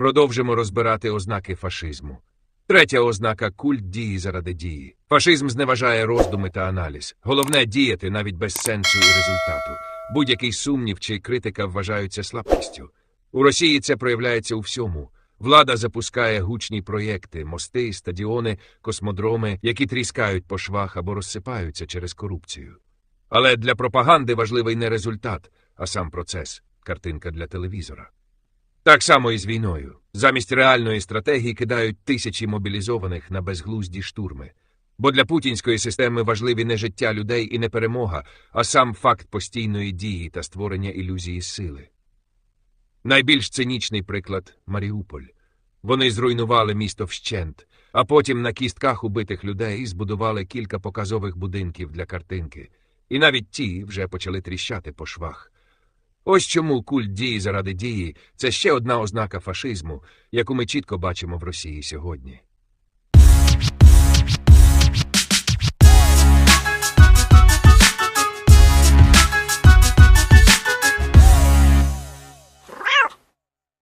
Продовжимо розбирати ознаки фашизму. Третя ознака культ дії заради дії. Фашизм зневажає роздуми та аналіз. Головне діяти навіть без сенсу і результату. Будь-який сумнів чи критика вважаються слабкістю. У Росії це проявляється у всьому. Влада запускає гучні проєкти, мости, стадіони, космодроми, які тріскають по швах або розсипаються через корупцію. Але для пропаганди важливий не результат, а сам процес картинка для телевізора. Так само і з війною. Замість реальної стратегії кидають тисячі мобілізованих на безглузді штурми. Бо для путінської системи важливі не життя людей і не перемога, а сам факт постійної дії та створення ілюзії сили. Найбільш цинічний приклад Маріуполь. Вони зруйнували місто вщент, а потім на кістках убитих людей збудували кілька показових будинків для картинки, і навіть ті вже почали тріщати по швах. Ось чому культ дії заради дії це ще одна ознака фашизму, яку ми чітко бачимо в Росії сьогодні.